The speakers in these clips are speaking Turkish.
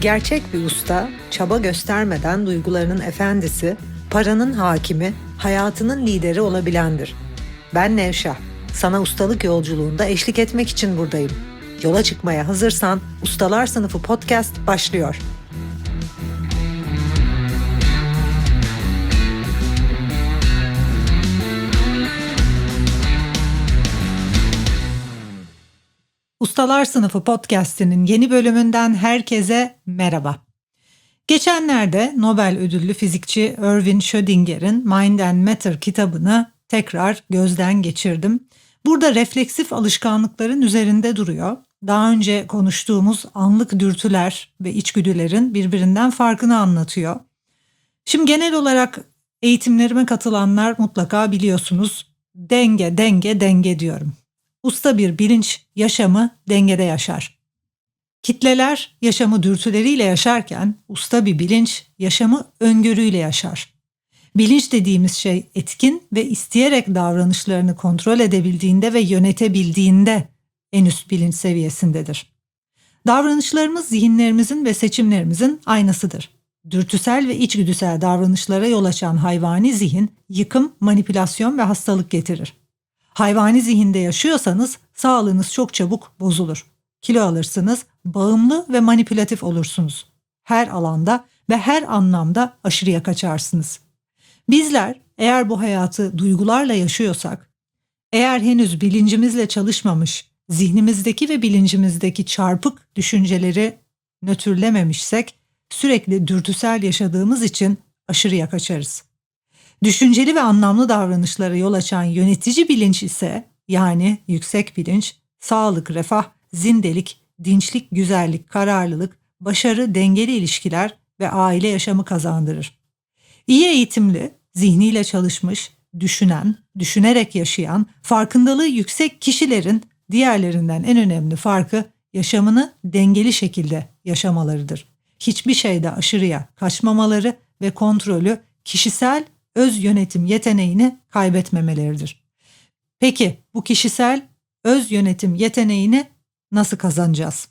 Gerçek bir usta, çaba göstermeden duygularının efendisi, paranın hakimi, hayatının lideri olabilendir. Ben Nevşah. Sana ustalık yolculuğunda eşlik etmek için buradayım. Yola çıkmaya hazırsan Ustalar Sınıfı podcast başlıyor. Ustalar Sınıfı podcast'inin yeni bölümünden herkese merhaba. Geçenlerde Nobel ödüllü fizikçi Erwin Schrödinger'in Mind and Matter kitabını tekrar gözden geçirdim. Burada refleksif alışkanlıkların üzerinde duruyor. Daha önce konuştuğumuz anlık dürtüler ve içgüdülerin birbirinden farkını anlatıyor. Şimdi genel olarak eğitimlerime katılanlar mutlaka biliyorsunuz denge denge denge diyorum. Usta bir bilinç yaşamı dengede yaşar. Kitleler yaşamı dürtüleriyle yaşarken usta bir bilinç yaşamı öngörüyle yaşar. Bilinç dediğimiz şey etkin ve isteyerek davranışlarını kontrol edebildiğinde ve yönetebildiğinde en üst bilinç seviyesindedir. Davranışlarımız zihinlerimizin ve seçimlerimizin aynasıdır. Dürtüsel ve içgüdüsel davranışlara yol açan hayvani zihin yıkım, manipülasyon ve hastalık getirir. Hayvani zihinde yaşıyorsanız sağlığınız çok çabuk bozulur. Kilo alırsınız, bağımlı ve manipülatif olursunuz. Her alanda ve her anlamda aşırıya kaçarsınız. Bizler eğer bu hayatı duygularla yaşıyorsak, eğer henüz bilincimizle çalışmamış, zihnimizdeki ve bilincimizdeki çarpık düşünceleri nötrlememişsek, sürekli dürtüsel yaşadığımız için aşırıya kaçarız. Düşünceli ve anlamlı davranışlara yol açan yönetici bilinç ise yani yüksek bilinç, sağlık, refah, zindelik, dinçlik, güzellik, kararlılık, başarı, dengeli ilişkiler ve aile yaşamı kazandırır. İyi eğitimli, zihniyle çalışmış, düşünen, düşünerek yaşayan, farkındalığı yüksek kişilerin diğerlerinden en önemli farkı yaşamını dengeli şekilde yaşamalarıdır. Hiçbir şeyde aşırıya kaçmamaları ve kontrolü kişisel öz yönetim yeteneğini kaybetmemeleridir. Peki bu kişisel öz yönetim yeteneğini nasıl kazanacağız?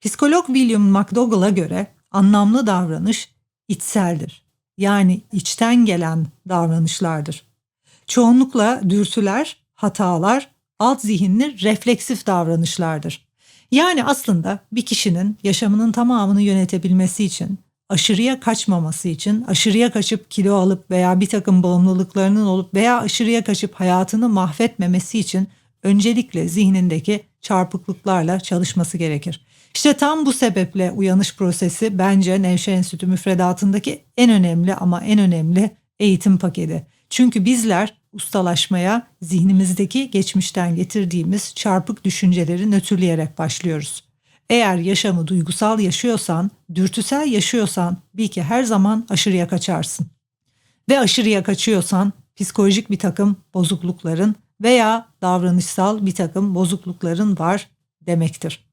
Psikolog William McDougall'a göre anlamlı davranış içseldir. Yani içten gelen davranışlardır. Çoğunlukla dürtüler, hatalar, alt zihinli refleksif davranışlardır. Yani aslında bir kişinin yaşamının tamamını yönetebilmesi için aşırıya kaçmaması için, aşırıya kaçıp kilo alıp veya bir takım bağımlılıklarının olup veya aşırıya kaçıp hayatını mahvetmemesi için öncelikle zihnindeki çarpıklıklarla çalışması gerekir. İşte tam bu sebeple uyanış prosesi bence Nevşehir Enstitü müfredatındaki en önemli ama en önemli eğitim paketi. Çünkü bizler ustalaşmaya zihnimizdeki geçmişten getirdiğimiz çarpık düşünceleri nötrleyerek başlıyoruz. Eğer yaşamı duygusal yaşıyorsan, dürtüsel yaşıyorsan bil ki her zaman aşırıya kaçarsın. Ve aşırıya kaçıyorsan psikolojik bir takım bozuklukların veya davranışsal bir takım bozuklukların var demektir.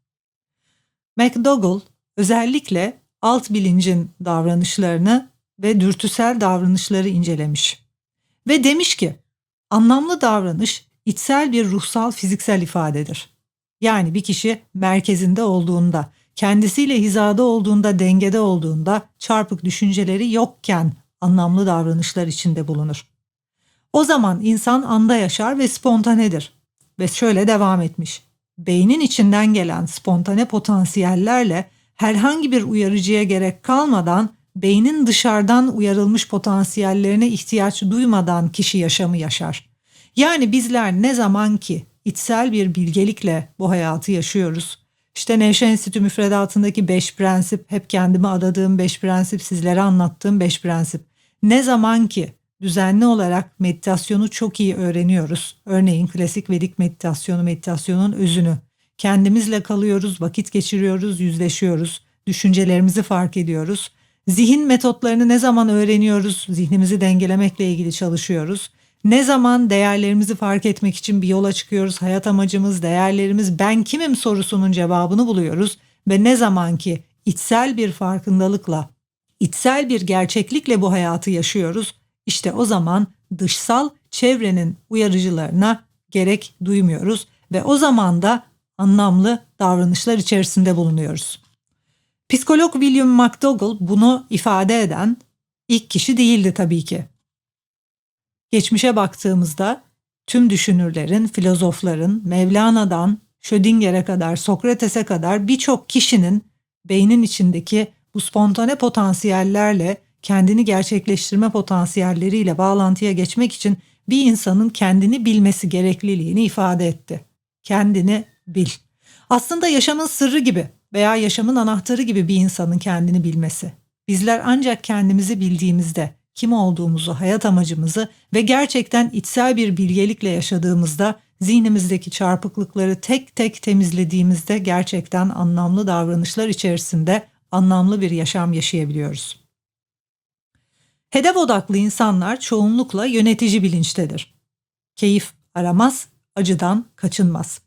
McDougall özellikle alt bilincin davranışlarını ve dürtüsel davranışları incelemiş. Ve demiş ki anlamlı davranış içsel bir ruhsal fiziksel ifadedir. Yani bir kişi merkezinde olduğunda, kendisiyle hizada olduğunda, dengede olduğunda, çarpık düşünceleri yokken anlamlı davranışlar içinde bulunur. O zaman insan anda yaşar ve spontanedir. Ve şöyle devam etmiş. Beynin içinden gelen spontane potansiyellerle herhangi bir uyarıcıya gerek kalmadan beynin dışarıdan uyarılmış potansiyellerine ihtiyaç duymadan kişi yaşamı yaşar. Yani bizler ne zaman ki içsel bir bilgelikle bu hayatı yaşıyoruz. İşte Nevşehir Enstitü müfredatındaki beş prensip, hep kendime adadığım beş prensip, sizlere anlattığım beş prensip. Ne zaman ki düzenli olarak meditasyonu çok iyi öğreniyoruz. Örneğin klasik Vedik meditasyonu, meditasyonun özünü. Kendimizle kalıyoruz, vakit geçiriyoruz, yüzleşiyoruz, düşüncelerimizi fark ediyoruz. Zihin metotlarını ne zaman öğreniyoruz? Zihnimizi dengelemekle ilgili çalışıyoruz. Ne zaman değerlerimizi fark etmek için bir yola çıkıyoruz, hayat amacımız, değerlerimiz, ben kimim sorusunun cevabını buluyoruz ve ne zaman ki içsel bir farkındalıkla, içsel bir gerçeklikle bu hayatı yaşıyoruz, İşte o zaman dışsal çevrenin uyarıcılarına gerek duymuyoruz ve o zaman da anlamlı davranışlar içerisinde bulunuyoruz. Psikolog William McDougall bunu ifade eden ilk kişi değildi tabii ki. Geçmişe baktığımızda tüm düşünürlerin, filozofların, Mevlana'dan Schrödinger'e kadar, Sokrates'e kadar birçok kişinin beynin içindeki bu spontane potansiyellerle kendini gerçekleştirme potansiyelleriyle bağlantıya geçmek için bir insanın kendini bilmesi gerekliliğini ifade etti. Kendini bil. Aslında yaşamın sırrı gibi veya yaşamın anahtarı gibi bir insanın kendini bilmesi. Bizler ancak kendimizi bildiğimizde, kim olduğumuzu, hayat amacımızı ve gerçekten içsel bir bilgelikle yaşadığımızda zihnimizdeki çarpıklıkları tek tek temizlediğimizde gerçekten anlamlı davranışlar içerisinde anlamlı bir yaşam yaşayabiliyoruz. Hedef odaklı insanlar çoğunlukla yönetici bilinçtedir. Keyif aramaz, acıdan kaçınmaz.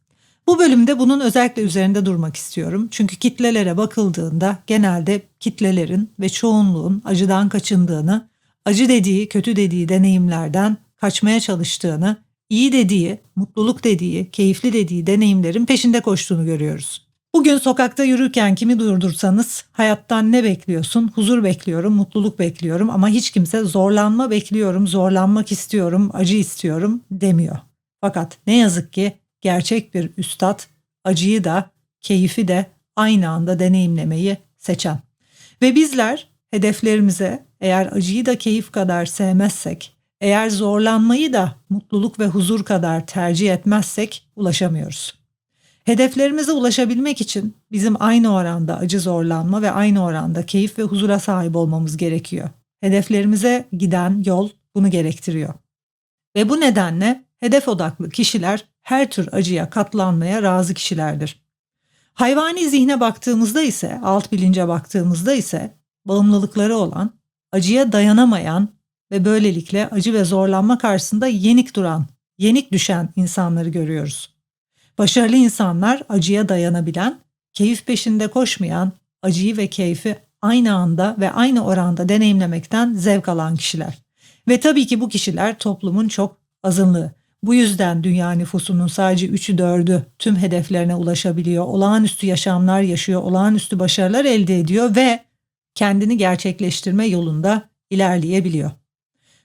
Bu bölümde bunun özellikle üzerinde durmak istiyorum. Çünkü kitlelere bakıldığında genelde kitlelerin ve çoğunluğun acıdan kaçındığını, acı dediği, kötü dediği deneyimlerden kaçmaya çalıştığını, iyi dediği, mutluluk dediği, keyifli dediği deneyimlerin peşinde koştuğunu görüyoruz. Bugün sokakta yürürken kimi durdursanız hayattan ne bekliyorsun? Huzur bekliyorum, mutluluk bekliyorum ama hiç kimse zorlanma bekliyorum, zorlanmak istiyorum, acı istiyorum demiyor. Fakat ne yazık ki gerçek bir üstad acıyı da keyfi de aynı anda deneyimlemeyi seçen. Ve bizler hedeflerimize eğer acıyı da keyif kadar sevmezsek, eğer zorlanmayı da mutluluk ve huzur kadar tercih etmezsek ulaşamıyoruz. Hedeflerimize ulaşabilmek için bizim aynı oranda acı zorlanma ve aynı oranda keyif ve huzura sahip olmamız gerekiyor. Hedeflerimize giden yol bunu gerektiriyor. Ve bu nedenle hedef odaklı kişiler her tür acıya katlanmaya razı kişilerdir. Hayvani zihne baktığımızda ise, alt bilince baktığımızda ise bağımlılıkları olan, acıya dayanamayan ve böylelikle acı ve zorlanma karşısında yenik duran, yenik düşen insanları görüyoruz. Başarılı insanlar acıya dayanabilen, keyif peşinde koşmayan, acıyı ve keyfi aynı anda ve aynı oranda deneyimlemekten zevk alan kişiler. Ve tabii ki bu kişiler toplumun çok azınlığı. Bu yüzden dünya nüfusunun sadece 3'ü 4'ü tüm hedeflerine ulaşabiliyor, olağanüstü yaşamlar yaşıyor, olağanüstü başarılar elde ediyor ve kendini gerçekleştirme yolunda ilerleyebiliyor.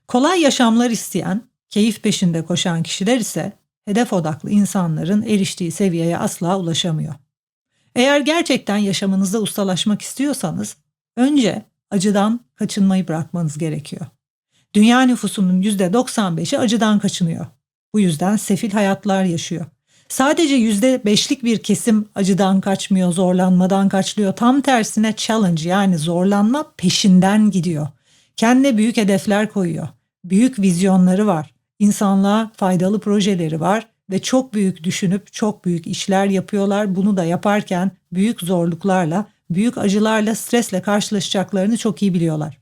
Kolay yaşamlar isteyen, keyif peşinde koşan kişiler ise hedef odaklı insanların eriştiği seviyeye asla ulaşamıyor. Eğer gerçekten yaşamınızda ustalaşmak istiyorsanız önce acıdan kaçınmayı bırakmanız gerekiyor. Dünya nüfusunun %95'i acıdan kaçınıyor. Bu yüzden sefil hayatlar yaşıyor. Sadece %5'lik bir kesim acıdan kaçmıyor, zorlanmadan kaçlıyor. Tam tersine challenge yani zorlanma peşinden gidiyor. Kendine büyük hedefler koyuyor. Büyük vizyonları var. İnsanlığa faydalı projeleri var ve çok büyük düşünüp çok büyük işler yapıyorlar. Bunu da yaparken büyük zorluklarla, büyük acılarla, stresle karşılaşacaklarını çok iyi biliyorlar.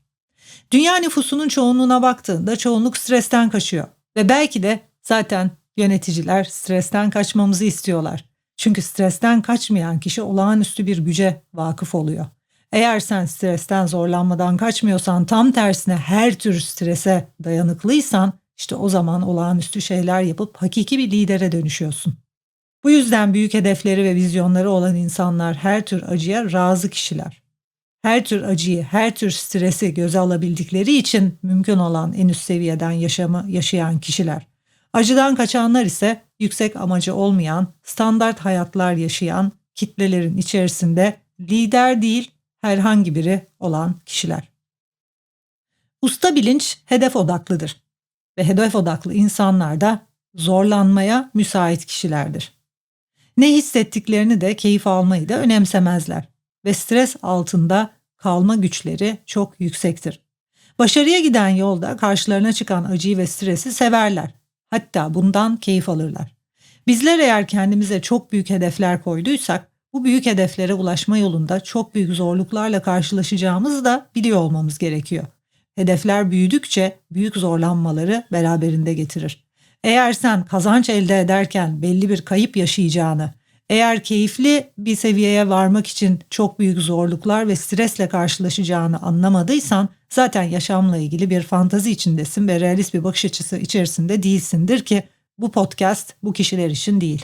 Dünya nüfusunun çoğunluğuna baktığında çoğunluk stresten kaçıyor ve belki de Zaten yöneticiler stresten kaçmamızı istiyorlar. Çünkü stresten kaçmayan kişi olağanüstü bir güce vakıf oluyor. Eğer sen stresten zorlanmadan kaçmıyorsan tam tersine her tür strese dayanıklıysan işte o zaman olağanüstü şeyler yapıp hakiki bir lidere dönüşüyorsun. Bu yüzden büyük hedefleri ve vizyonları olan insanlar her tür acıya razı kişiler. Her tür acıyı, her tür stresi göze alabildikleri için mümkün olan en üst seviyeden yaşamı yaşayan kişiler. Acıdan kaçanlar ise yüksek amacı olmayan, standart hayatlar yaşayan kitlelerin içerisinde lider değil herhangi biri olan kişiler. Usta bilinç hedef odaklıdır ve hedef odaklı insanlar da zorlanmaya müsait kişilerdir. Ne hissettiklerini de keyif almayı da önemsemezler ve stres altında kalma güçleri çok yüksektir. Başarıya giden yolda karşılarına çıkan acıyı ve stresi severler Hatta bundan keyif alırlar. Bizler eğer kendimize çok büyük hedefler koyduysak bu büyük hedeflere ulaşma yolunda çok büyük zorluklarla karşılaşacağımızı da biliyor olmamız gerekiyor. Hedefler büyüdükçe büyük zorlanmaları beraberinde getirir. Eğer sen kazanç elde ederken belli bir kayıp yaşayacağını, Eğer keyifli bir seviyeye varmak için çok büyük zorluklar ve stresle karşılaşacağını anlamadıysan zaten yaşamla ilgili bir fantazi içindesin ve realist bir bakış açısı içerisinde değilsindir ki bu podcast bu kişiler için değil.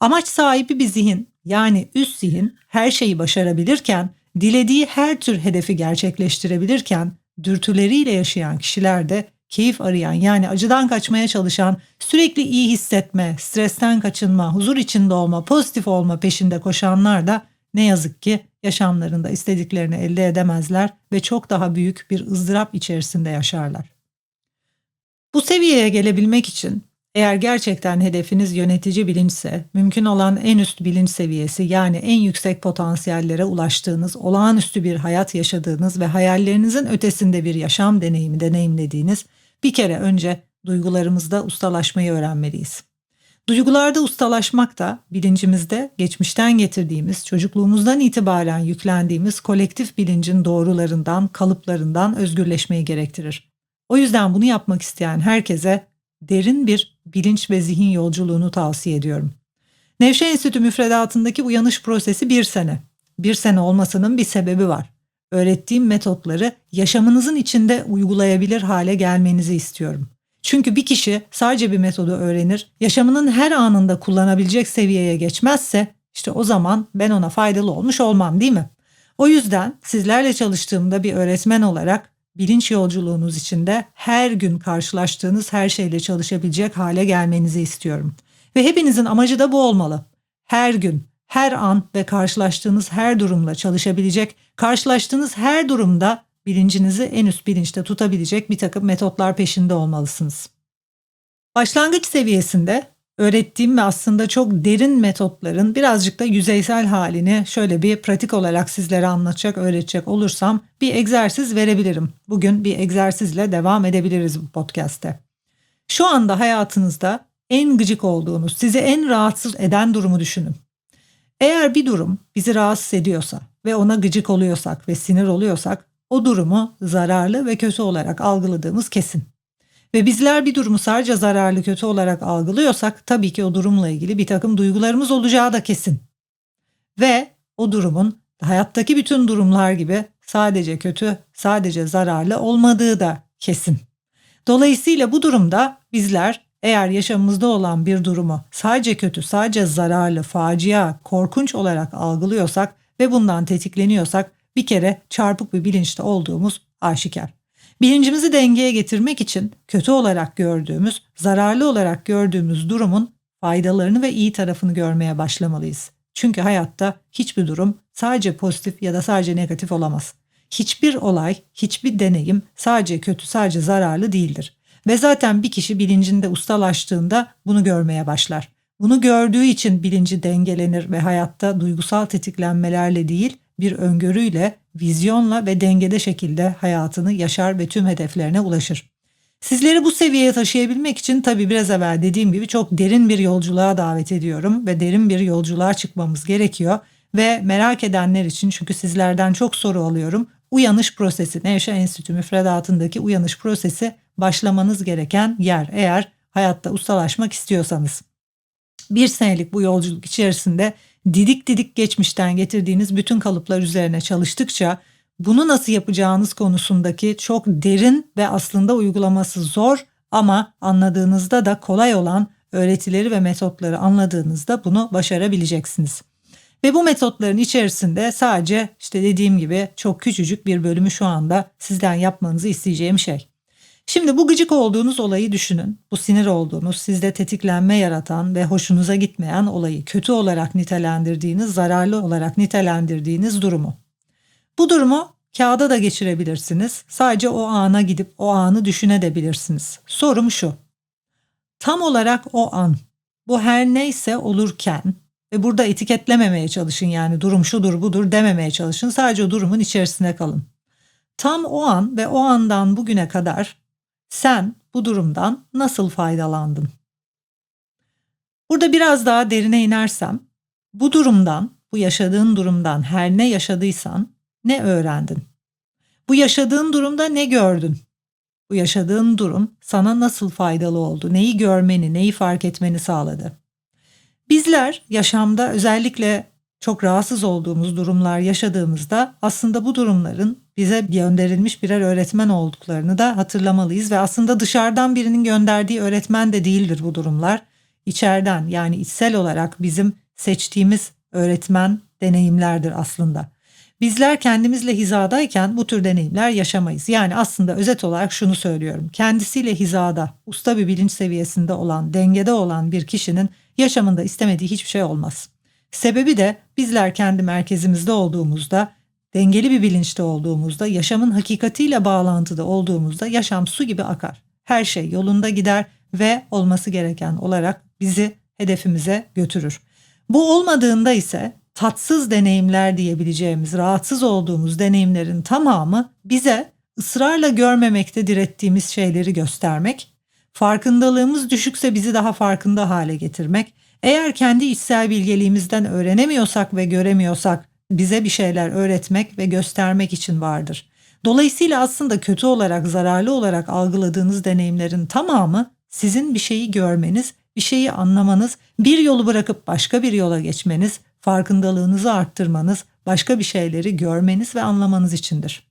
Amaç sahibi bir zihin yani üst zihin her şeyi başarabilirken, dilediği her tür hedefi gerçekleştirebilirken dürtüleriyle yaşayan kişiler de keyif arayan yani acıdan kaçmaya çalışan, sürekli iyi hissetme, stresten kaçınma, huzur içinde olma, pozitif olma peşinde koşanlar da ne yazık ki yaşamlarında istediklerini elde edemezler ve çok daha büyük bir ızdırap içerisinde yaşarlar. Bu seviyeye gelebilmek için eğer gerçekten hedefiniz yönetici bilinçse, mümkün olan en üst bilinç seviyesi yani en yüksek potansiyellere ulaştığınız, olağanüstü bir hayat yaşadığınız ve hayallerinizin ötesinde bir yaşam deneyimi deneyimlediğiniz bir kere önce duygularımızda ustalaşmayı öğrenmeliyiz. Duygularda ustalaşmak da bilincimizde geçmişten getirdiğimiz, çocukluğumuzdan itibaren yüklendiğimiz kolektif bilincin doğrularından, kalıplarından özgürleşmeyi gerektirir. O yüzden bunu yapmak isteyen herkese derin bir bilinç ve zihin yolculuğunu tavsiye ediyorum. Nevşehir Enstitü müfredatındaki uyanış prosesi bir sene. Bir sene olmasının bir sebebi var. Öğrettiğim metotları yaşamınızın içinde uygulayabilir hale gelmenizi istiyorum. Çünkü bir kişi sadece bir metodu öğrenir, yaşamının her anında kullanabilecek seviyeye geçmezse işte o zaman ben ona faydalı olmuş olmam değil mi? O yüzden sizlerle çalıştığımda bir öğretmen olarak bilinç yolculuğunuz içinde her gün karşılaştığınız her şeyle çalışabilecek hale gelmenizi istiyorum. Ve hepinizin amacı da bu olmalı. Her gün, her an ve karşılaştığınız her durumla çalışabilecek, karşılaştığınız her durumda bilincinizi en üst bilinçte tutabilecek bir takım metotlar peşinde olmalısınız. Başlangıç seviyesinde öğrettiğim ve aslında çok derin metotların birazcık da yüzeysel halini şöyle bir pratik olarak sizlere anlatacak, öğretecek olursam bir egzersiz verebilirim. Bugün bir egzersizle devam edebiliriz bu podcast'te. Şu anda hayatınızda en gıcık olduğunuz, sizi en rahatsız eden durumu düşünün. Eğer bir durum bizi rahatsız ediyorsa ve ona gıcık oluyorsak ve sinir oluyorsak o durumu zararlı ve kötü olarak algıladığımız kesin. Ve bizler bir durumu sadece zararlı kötü olarak algılıyorsak tabii ki o durumla ilgili bir takım duygularımız olacağı da kesin. Ve o durumun hayattaki bütün durumlar gibi sadece kötü, sadece zararlı olmadığı da kesin. Dolayısıyla bu durumda bizler eğer yaşamımızda olan bir durumu sadece kötü, sadece zararlı, facia, korkunç olarak algılıyorsak ve bundan tetikleniyorsak bir kere çarpık bir bilinçte olduğumuz aşikar. Bilincimizi dengeye getirmek için kötü olarak gördüğümüz, zararlı olarak gördüğümüz durumun faydalarını ve iyi tarafını görmeye başlamalıyız. Çünkü hayatta hiçbir durum sadece pozitif ya da sadece negatif olamaz. Hiçbir olay, hiçbir deneyim sadece kötü, sadece zararlı değildir. Ve zaten bir kişi bilincinde ustalaştığında bunu görmeye başlar. Bunu gördüğü için bilinci dengelenir ve hayatta duygusal tetiklenmelerle değil, bir öngörüyle, vizyonla ve dengede şekilde hayatını yaşar ve tüm hedeflerine ulaşır. Sizleri bu seviyeye taşıyabilmek için tabii biraz evvel dediğim gibi çok derin bir yolculuğa davet ediyorum ve derin bir yolculuğa çıkmamız gerekiyor ve merak edenler için çünkü sizlerden çok soru alıyorum. Uyanış prosesi, Nevşa Enstitü müfredatındaki uyanış prosesi başlamanız gereken yer eğer hayatta ustalaşmak istiyorsanız. Bir senelik bu yolculuk içerisinde didik didik geçmişten getirdiğiniz bütün kalıplar üzerine çalıştıkça bunu nasıl yapacağınız konusundaki çok derin ve aslında uygulaması zor ama anladığınızda da kolay olan öğretileri ve metotları anladığınızda bunu başarabileceksiniz. Ve bu metotların içerisinde sadece işte dediğim gibi çok küçücük bir bölümü şu anda sizden yapmanızı isteyeceğim şey. Şimdi bu gıcık olduğunuz olayı düşünün. Bu sinir olduğunuz, sizde tetiklenme yaratan ve hoşunuza gitmeyen olayı kötü olarak nitelendirdiğiniz, zararlı olarak nitelendirdiğiniz durumu. Bu durumu kağıda da geçirebilirsiniz. Sadece o ana gidip o anı düşünebilirsiniz. Sorum şu. Tam olarak o an, bu her neyse olurken ve burada etiketlememeye çalışın yani durum şudur budur dememeye çalışın. Sadece durumun içerisine kalın. Tam o an ve o andan bugüne kadar sen bu durumdan nasıl faydalandın? Burada biraz daha derine inersem, bu durumdan, bu yaşadığın durumdan her ne yaşadıysan ne öğrendin? Bu yaşadığın durumda ne gördün? Bu yaşadığın durum sana nasıl faydalı oldu? Neyi görmeni, neyi fark etmeni sağladı? Bizler yaşamda özellikle çok rahatsız olduğumuz durumlar yaşadığımızda aslında bu durumların bize gönderilmiş birer öğretmen olduklarını da hatırlamalıyız ve aslında dışarıdan birinin gönderdiği öğretmen de değildir bu durumlar. İçeriden yani içsel olarak bizim seçtiğimiz öğretmen deneyimlerdir aslında. Bizler kendimizle hizadayken bu tür deneyimler yaşamayız. Yani aslında özet olarak şunu söylüyorum. Kendisiyle hizada, usta bir bilinç seviyesinde olan, dengede olan bir kişinin yaşamında istemediği hiçbir şey olmaz. Sebebi de bizler kendi merkezimizde olduğumuzda, dengeli bir bilinçte olduğumuzda, yaşamın hakikatiyle bağlantıda olduğumuzda yaşam su gibi akar. Her şey yolunda gider ve olması gereken olarak bizi hedefimize götürür. Bu olmadığında ise tatsız deneyimler diyebileceğimiz, rahatsız olduğumuz deneyimlerin tamamı bize ısrarla görmemekte direttiğimiz şeyleri göstermek, farkındalığımız düşükse bizi daha farkında hale getirmek, eğer kendi içsel bilgeliğimizden öğrenemiyorsak ve göremiyorsak bize bir şeyler öğretmek ve göstermek için vardır. Dolayısıyla aslında kötü olarak, zararlı olarak algıladığınız deneyimlerin tamamı sizin bir şeyi görmeniz, bir şeyi anlamanız, bir yolu bırakıp başka bir yola geçmeniz, farkındalığınızı arttırmanız, başka bir şeyleri görmeniz ve anlamanız içindir.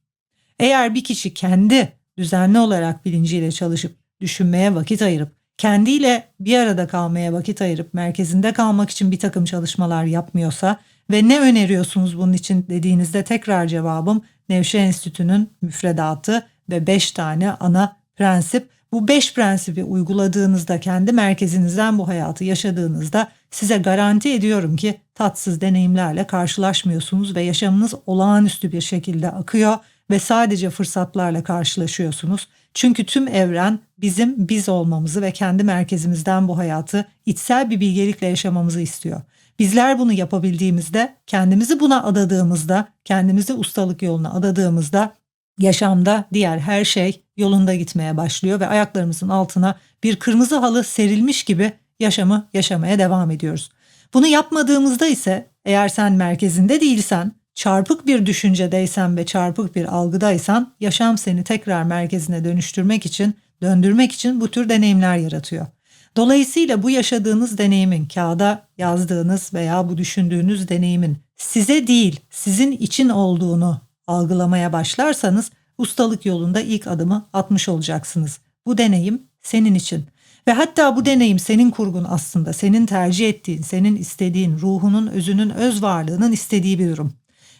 Eğer bir kişi kendi düzenli olarak bilinciyle çalışıp düşünmeye vakit ayırıp kendiyle bir arada kalmaya vakit ayırıp merkezinde kalmak için bir takım çalışmalar yapmıyorsa ve ne öneriyorsunuz bunun için dediğinizde tekrar cevabım Nevşe Enstitü'nün müfredatı ve 5 tane ana prensip. Bu 5 prensibi uyguladığınızda kendi merkezinizden bu hayatı yaşadığınızda size garanti ediyorum ki tatsız deneyimlerle karşılaşmıyorsunuz ve yaşamınız olağanüstü bir şekilde akıyor ve sadece fırsatlarla karşılaşıyorsunuz. Çünkü tüm evren bizim biz olmamızı ve kendi merkezimizden bu hayatı içsel bir bilgelikle yaşamamızı istiyor. Bizler bunu yapabildiğimizde, kendimizi buna adadığımızda, kendimizi ustalık yoluna adadığımızda yaşamda diğer her şey yolunda gitmeye başlıyor ve ayaklarımızın altına bir kırmızı halı serilmiş gibi yaşamı yaşamaya devam ediyoruz. Bunu yapmadığımızda ise eğer sen merkezinde değilsen, çarpık bir düşüncedeysen ve çarpık bir algıdaysan yaşam seni tekrar merkezine dönüştürmek için, döndürmek için bu tür deneyimler yaratıyor. Dolayısıyla bu yaşadığınız deneyimin, kağıda yazdığınız veya bu düşündüğünüz deneyimin size değil, sizin için olduğunu algılamaya başlarsanız ustalık yolunda ilk adımı atmış olacaksınız. Bu deneyim senin için. Ve hatta bu deneyim senin kurgun aslında, senin tercih ettiğin, senin istediğin, ruhunun, özünün, öz varlığının istediği bir durum.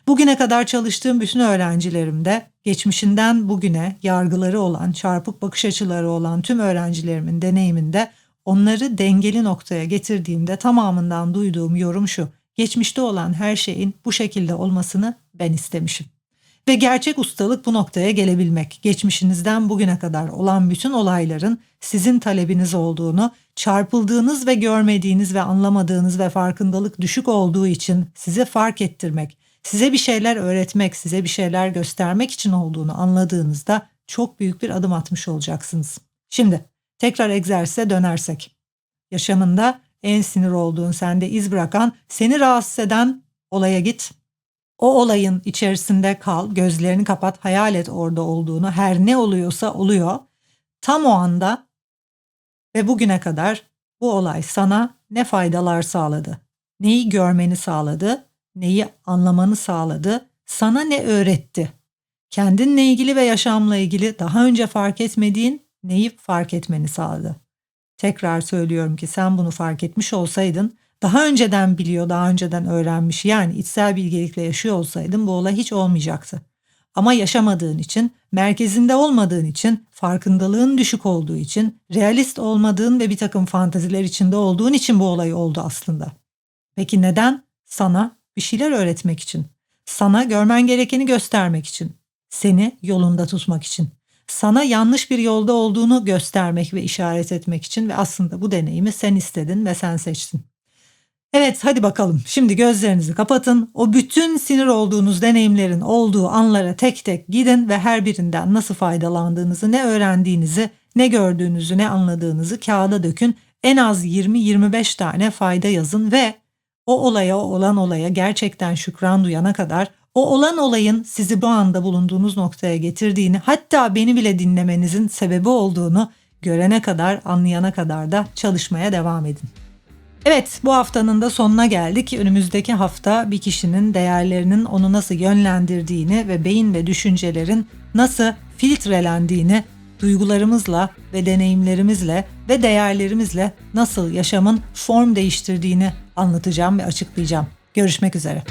Bugüne kadar çalıştığım bütün öğrencilerimde geçmişinden bugüne yargıları olan, çarpık bakış açıları olan tüm öğrencilerimin deneyiminde onları dengeli noktaya getirdiğimde tamamından duyduğum yorum şu. Geçmişte olan her şeyin bu şekilde olmasını ben istemişim. Ve gerçek ustalık bu noktaya gelebilmek. Geçmişinizden bugüne kadar olan bütün olayların sizin talebiniz olduğunu, çarpıldığınız ve görmediğiniz ve anlamadığınız ve farkındalık düşük olduğu için size fark ettirmek, size bir şeyler öğretmek, size bir şeyler göstermek için olduğunu anladığınızda çok büyük bir adım atmış olacaksınız. Şimdi tekrar egzersize dönersek. Yaşamında en sinir olduğun, sende iz bırakan, seni rahatsız eden olaya git. O olayın içerisinde kal, gözlerini kapat, hayal et orada olduğunu. Her ne oluyorsa oluyor. Tam o anda ve bugüne kadar bu olay sana ne faydalar sağladı? Neyi görmeni sağladı? Neyi anlamanı sağladı? Sana ne öğretti? Kendinle ilgili ve yaşamla ilgili daha önce fark etmediğin neyi fark etmeni sağladı? Tekrar söylüyorum ki sen bunu fark etmiş olsaydın daha önceden biliyor, daha önceden öğrenmiş yani içsel bilgelikle yaşıyor olsaydın bu olay hiç olmayacaktı. Ama yaşamadığın için, merkezinde olmadığın için, farkındalığın düşük olduğu için, realist olmadığın ve bir takım fantaziler içinde olduğun için bu olay oldu aslında. Peki neden? Sana bir şeyler öğretmek için. Sana görmen gerekeni göstermek için. Seni yolunda tutmak için. Sana yanlış bir yolda olduğunu göstermek ve işaret etmek için ve aslında bu deneyimi sen istedin ve sen seçtin. Evet hadi bakalım şimdi gözlerinizi kapatın. O bütün sinir olduğunuz deneyimlerin olduğu anlara tek tek gidin ve her birinden nasıl faydalandığınızı, ne öğrendiğinizi, ne gördüğünüzü, ne anladığınızı kağıda dökün. En az 20-25 tane fayda yazın ve o olaya, o olan olaya gerçekten şükran duyana kadar o olan olayın sizi bu anda bulunduğunuz noktaya getirdiğini, hatta beni bile dinlemenizin sebebi olduğunu görene kadar, anlayana kadar da çalışmaya devam edin. Evet bu haftanın da sonuna geldik. Önümüzdeki hafta bir kişinin değerlerinin onu nasıl yönlendirdiğini ve beyin ve düşüncelerin nasıl filtrelendiğini duygularımızla ve deneyimlerimizle ve değerlerimizle nasıl yaşamın form değiştirdiğini anlatacağım ve açıklayacağım. Görüşmek üzere.